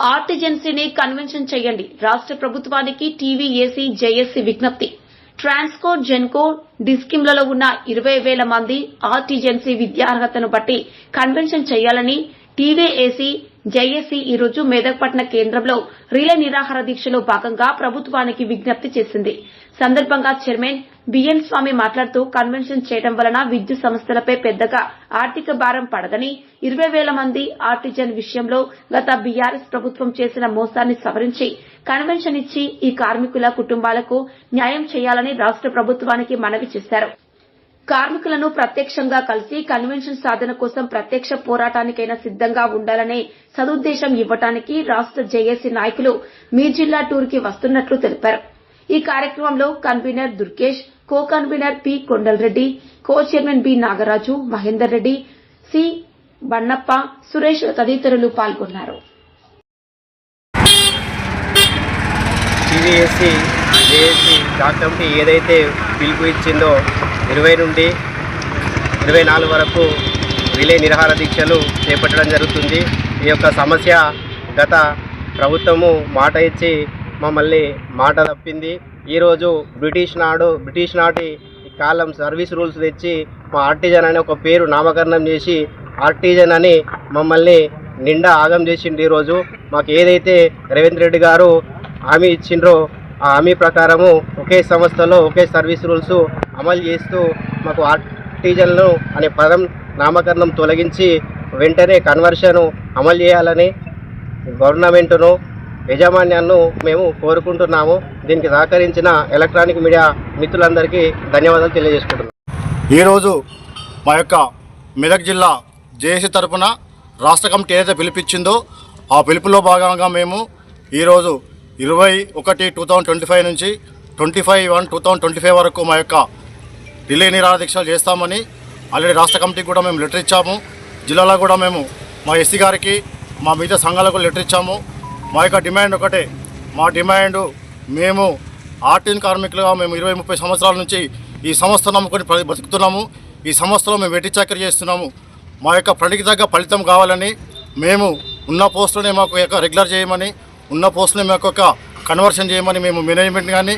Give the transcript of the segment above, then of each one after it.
ఆర్టిజెన్సీని convention చేయండి. రాష్ట్ర ప్రభుత్వానికి టీవీ ఏసీ జేఏసీ విజ్ఞప్తి. ట్రాన్స్కో జెన్కో డిస్కిమ్లలో ఉన్న ఇరవై వేల మంది ఆర్టీజెన్సీ విద్యార్హతను బట్టి కన్వెన్షన్ చేయాలని టీవీఏసీ జేఏసీ ఈ రోజు మెదక్పట్న కేంద్రంలో రిలే నిరాహార దీక్షలో భాగంగా ప్రభుత్వానికి విజ్ఞప్తి చేసింది. సందర్భంగా చైర్మన్ బిఎన్ స్వామి మాట్లాడుతూ కన్వెన్షన్ చేయడం వలన విద్యుత్ సంస్థలపై పెద్దగా ఆర్థిక భారం పడదని ఇరవై వేల మంది ఆర్టిజన్ విషయంలో గత బీఆర్ఎస్ ప్రభుత్వం చేసిన మోసాన్ని సవరించి కన్వెన్షన్ ఇచ్చి ఈ కార్మికుల కుటుంబాలకు న్యాయం చేయాలని రాష్ట్ర ప్రభుత్వానికి మనవి చేశారు. కార్మికులను ప్రత్యక్షంగా కలిసి కన్వెన్షన్ సాధన కోసం ప్రత్యక్ష పోరాటానికైనా సిద్దంగా ఉండాలనే సదుద్దేశం ఇవ్వటానికి రాష్ట్ర జేఏసీ నాయకులు మీ జిల్లా టూర్కి వస్తున్నట్లు తెలిపారు. ఈ కార్యక్రమంలో convener Durgesh co convener P Kondalareddy co chairman B Nagaraju Mahender Reddy C Bannappa Suresh తదితరులు పాల్గొన్నారు. ఏదైతే పిలుపు ఇచ్చిందో ఇరవై నుండి ఇరవై నాలుగు వరకు రిలే నిరాహార దీక్షలు చేపట్టడం జరుగుతుంది. ఈ యొక్క సమస్య గత ప్రభుత్వము మాట ఇచ్చి మమ్మల్ని మాట తప్పింది. ఈరోజు బ్రిటిష్ నాడు బ్రిటిష్ నాటి కాలం సర్వీస్ రూల్స్ తెచ్చి మా ఆర్టిజన్ అనే ఒక పేరు నామకరణం చేసి ఆర్టిజన్ అని మమ్మల్ని నిండా ఆగం చేసిండు ఈరోజు. మాకు ఏదైతే రేవంత్ రెడ్డి గారు హామీ ఇచ్చిండ్రో ఆ హామీ ప్రకారము ఒకే సంస్థలో ఒకే సర్వీస్ రూల్స్ అమలు చేస్తూ మాకు ఆర్టిజన్లు అనే పదం నామకరణం తొలగించి వెంటనే కన్వర్షన్ అమలు చేయాలని గవర్నమెంట్ను యజమాన్యాన్ని మేము కోరుకుంటున్నాము. దీనికి సహకరించిన ఎలక్ట్రానిక్ మీడియా మిత్రులందరికీ ధన్యవాదాలు తెలియజేసుకుంటున్నాం. ఈరోజు మా యొక్క మెదక్ జిల్లా జేఏసీ తరపున రాష్ట్ర కమిటీ ఏదైతే పిలిపించిందో ఆ పిలుపులో భాగంగా మేము ఈరోజు ఇరవై ఒకటి టూ థౌజండ్ ట్వంటీ ఫైవ్ నుంచి twenty five one two thousand twenty five వరకు మా యొక్క ఢిల్లీ నిరాదీక్షలు చేస్తామని ఆల్రెడీ రాష్ట్ర కమిటీకి కూడా మేము లెటర్ ఇచ్చాము. జిల్లాలో కూడా మేము మా ఎస్సీ గారికి మా మిగతా సంఘాలకు లెటర్ ఇచ్చాము. మా యొక్క డిమాండ్ ఒకటే. మా డిమాండ్ మేము ఆర్టీన్ కార్మికులుగా మేము ఇరవై ముప్పై సంవత్సరాల నుంచి ఈ సంస్థను నమ్ముకొని బతుకుతున్నాము. ఈ సంస్థలో మేము వెట్టి చాకరీ చేస్తున్నాము. మా యొక్క పనికి తగ్గ ఫలితం కావాలని మేము ఉన్న పోస్టులనే మాకు యొక్క రెగ్యులర్ చేయమని ఉన్న పోస్టుని మాకు ఒక కన్వర్షన్ చేయమని మేము మేనేజ్మెంట్ కానీ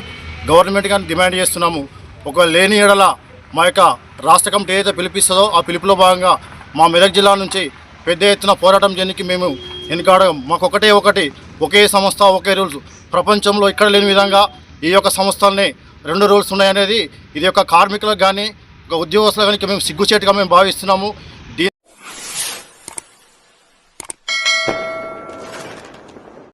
గవర్నమెంట్ కానీ డిమాండ్ చేస్తున్నాము. ఒక లేని ఎడల మా యొక్క రాష్ట్ర కమిటీ ఏదైతే పిలిపిస్తుందో ఆ పిలుపులో భాగంగా మా మెదక్ జిల్లా నుంచి పెద్ద ఎత్తున పోరాటం చేయడానికి మేము వెనుకాడ మాకు ఒకటే ఒకటి ఒకే సంస్థ ఒకే రూల్స్. ప్రపంచంలో ఇక్కడ లేని విధంగా ఈ యొక్క సంస్థల్ని రెండు రూల్స్ ఉన్నాయనేది ఇది యొక్క కార్మికులకు కానీ ఒక ఉద్యోగస్తులకు కానీ మేము సిగ్గుచేటుగా మేము భావిస్తున్నాము.